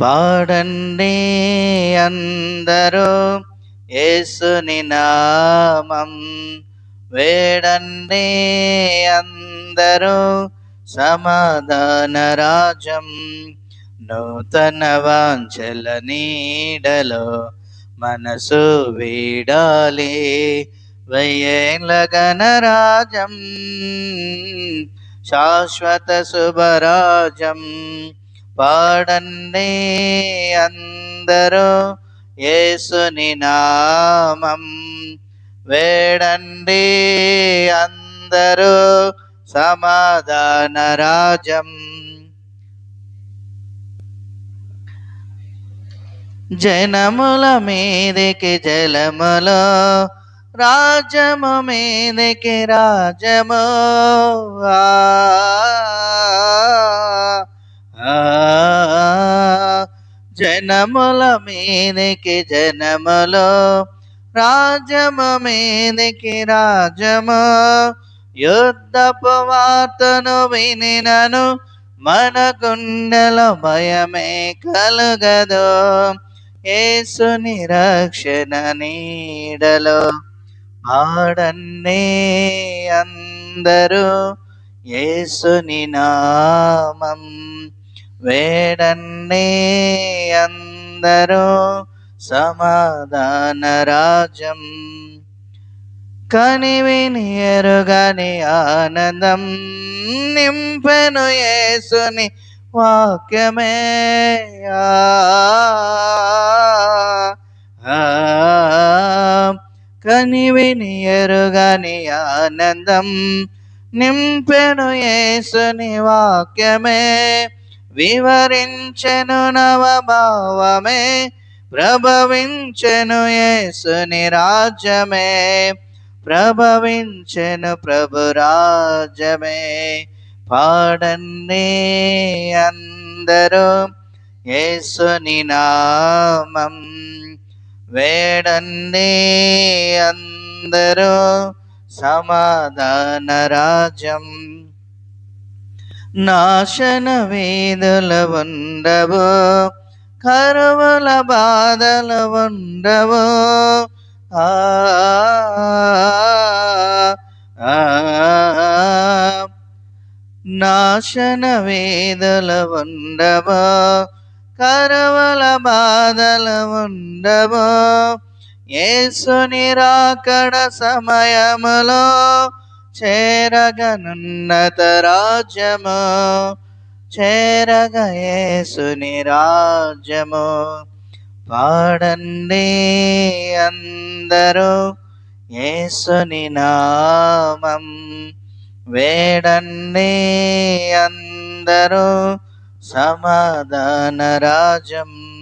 పాడండి అందరూ యేసుని నామం. వేడండి అందరూ సమాధాన రాజం నూతన వాంఛల నీడలో మనసు వీడాలి. వెయ్యేళ్ళ గణరాజం శాశ్వత శుభరాజం పాడండి అందరూ యేసుని నామం. వేడండి అందరూ సమాధాన రాజం జనముల మీదకి జలములో రాజము మీదకి రాజము ఆ, జనముల మీదికి జనములో రాజము మీదికి రాజము యుద్ధపు వార్తను వినినను మన గుండెల భయమే కలుగదు. ఏసుని రక్షణ నీడలో పాడన్నే అందరూ. ఏసుని నామం వేడన్నే అందరూ సమాధాన రాజం కనివిని ఎరుగని ఆనందం నింపెను యేసుని వాక్యమే. ఆ, ఆ, కనివిని ఎరుగని ఆనందం నింపెను యేసుని వాక్యమే. వివరించెను నవభావమే ప్రభవించెను యేసుని రాజ్యమే ప్రభవించెను ప్రభు రాజ్యమే. పాడండి అందరూ యేసుని నామం. వేడండి అందరూ సమాధాన రాజ్యం. నాశన వేదల ఉండవు కరువుల బాధల వండవో ఆ నాశన వేదల ఉండవు కరవల బాధల ఉండవు యేసుని రాకడ సమయములో చేరగనున్నత రాజ్యము చేరగ యేసుని రాజ్యము. పాడండి అందరూ యేసుని నామం. వేడండి అందరూ సమాధాన రాజం